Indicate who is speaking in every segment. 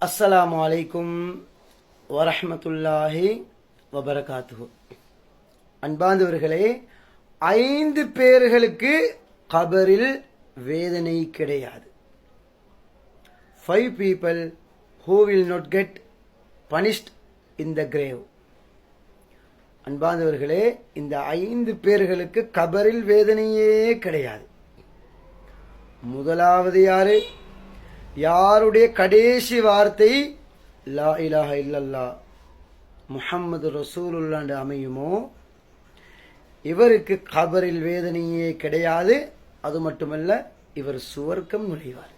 Speaker 1: அஸ்ஸலாமு வலைக்கும் வரஹ்மத்துல்லாஹி வபரகாத்து அன்பாந்தவர்களே ஐந்து பேர்களுக்கு கபரில் வேதனை கிடையாது. Five people who will not get punished in the grave அன்பாந்தவர்களே இந்த ஐந்து பேர்களுக்கு கபரில் வேதனையே கிடையாது. முதலாவது யாரு? யாருடைய கடைசி வார்த்தை லா இலாஹ இல்லல்லா முஹம்மது ரசூலுல்லாண்டு அமையுமோ? இவருக்கு கபரில் வேதனையே கிடையாது. அது மட்டுமல்ல இவர் சுவர்க்கம் நுழைவார்.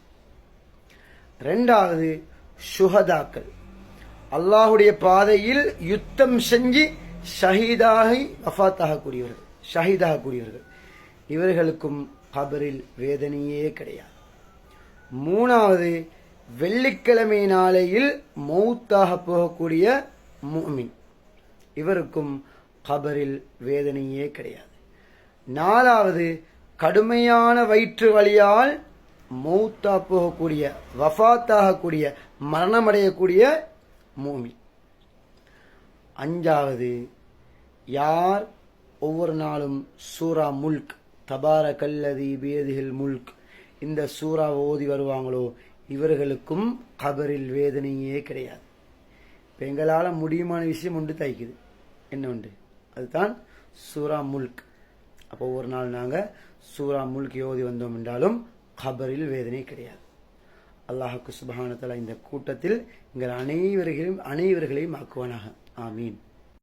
Speaker 1: ரெண்டாவது சுகதாக்கள் அல்லாஹுடைய பாதையில் யுத்தம் செஞ்சு ஷஹீதாகி ஷஹீதாக கூறியவர்கள் இவர்களுக்கும் கபரில் வேதனையே கிடையாது. மூணாவது வெள்ளிக்கிழமை நாளையில் மௌத்தாக போகக்கூடிய மூமின். இவருக்கும் கபரில் வேதனையே கிடையாது. நாலாவது கடுமையான வயிற்று வழியால் மௌத்தா போகக்கூடிய வஃத்தாகக்கூடிய மரணமடையக்கூடிய மூமி அஞ்சாவது யார் ஒவ்வொரு நாளும் சூரா முல்க் தபார கல்லதி பேதிகள் முல்க் இந்த சூறா ஓதி வருவாங்களோ? இவர்களுக்கும் கபரில் வேதனையே கிடையாது. இப்போ எங்களால் முடியுமான விஷயம் உண்டு தைக்குது என்ன உண்டு? அதுதான் சூரா முல்க். அப்போ ஒவ்வொரு நாள் நாங்கள் சூரா முல்க் ஓதி வந்தோம் என்றாலும் கபரில் வேதனை கிடையாது. அல்லாஹுக்கு சுபஹானத்தலா இந்த கூட்டத்தில் எங்கள் அனைவர்களையும் அனைவர்களையும் ஆக்குவானாக. ஆமீன்.